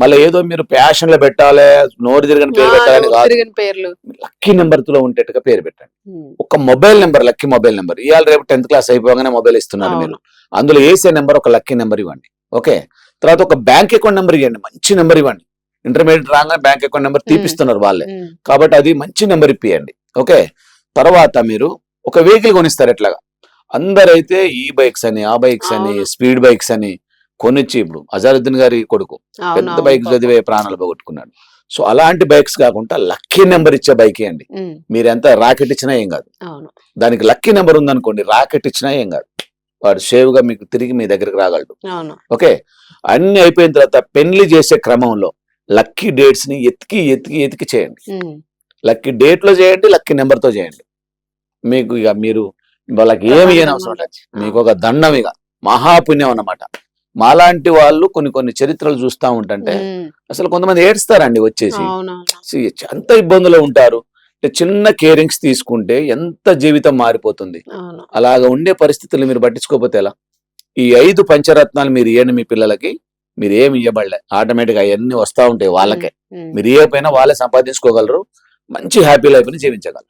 మళ్ళీ ఏదో మీరు ప్యాషన్లో పెట్టాలి నోరు తిరగని పేరు పెట్టాలని కాదు. లక్కీ నెంబర్లో ఉండేట్టుగా పేరు పెట్టండి. ఒక mobile number lucky mobile number ఇవాళ రేపు టెన్త్ క్లాస్ అయిపోగానే మొబైల్ ఇస్తున్నారు మీరు. అందులో వేసే నెంబర్ ఒక లక్కీ నెంబర్ ఇవ్వండి. ఓకే తర్వాత ఒక బ్యాంక్ అకౌంట్ నెంబర్ ఇవ్వండి. మంచి నెంబర్ ఇవ్వండి. ఇంటర్మీడియట్ రాగానే బ్యాంక్ అకౌంట్ నెంబర్ తీపిస్తున్నారు వాళ్ళే. కాబట్టి అది మంచి నెంబర్ ఇప్పియండి. ఓకే తర్వాత మీరు ఒక వెహికల్ కొనిస్తారు ఎట్లాగా? అందరైతే ఈ బైక్స్ అని ఆ బైక్స్ అని. స్పీడ్ బైక్స్ అని కొనిచ్చి ఇప్పుడు అజారుద్దీన్ గారి కొడుకు పెద్ద బైక్. చదివే ప్రాణాలు పోగొట్టుకున్నాడు. సో అలాంటి బైక్స్ కాకుండా లక్కీ నెంబర్ ఇచ్చే బైక్ ఉమ్, మీరు ఎంత రాకెట్ ఇచ్చినా ఏం కాదు. దానికి లక్కీ నెంబర్ ఉందనుకోండి రాకెట్ ఇచ్చినా ఏం కాదు. వాడు సేవ్గా మీకు తిరిగి మీ దగ్గరికి రాగలడు. ఓకే? అన్ని అయిపోయిన తర్వాత పెళ్ళి చేసే క్రమంలో లక్కీ డేట్స్ని ఎతికి ఎతికి ఎతికి చేయండి. లక్కీ డేట్లో చేయండి లక్కీ నెంబర్తో చేయండి. మీకు ఇక మీరు వాళ్ళకి ఏమి అవసరం లేదు. మీకు ఒక దండం ఇక. మహాపుణ్యం అన్నమాట. మాలాంటి వాళ్ళు కొన్ని కొన్ని చరిత్రలు చూస్తా ఉంటుంటే ఉమ్, అసలు కొంతమంది ఏడుస్తారండి వచ్చేసి. ఎంత ఇబ్బందులో ఉంటారు? అంటే చిన్న కేరింగ్స్ తీసుకుంటే ఎంత జీవితం మారిపోతుంది? అలాగ ఉండే పరిస్థితులు మీరు పట్టించుకోకపోతే ఎలా? ఈ ఐదు పంచరత్నాలు మీరు ఇవ్వండి మీ పిల్లలకి మీరు ఏమి ఇవ్వబడలే ఆటోమేటిక్ అవన్నీ వస్తా ఉంటాయి వాళ్ళకే. మీరు ఇవ్వకపోయినా వాళ్ళే సంపాదించుకోగలరు మంచి హ్యాపీ లైఫ్ని జీవించగలరు.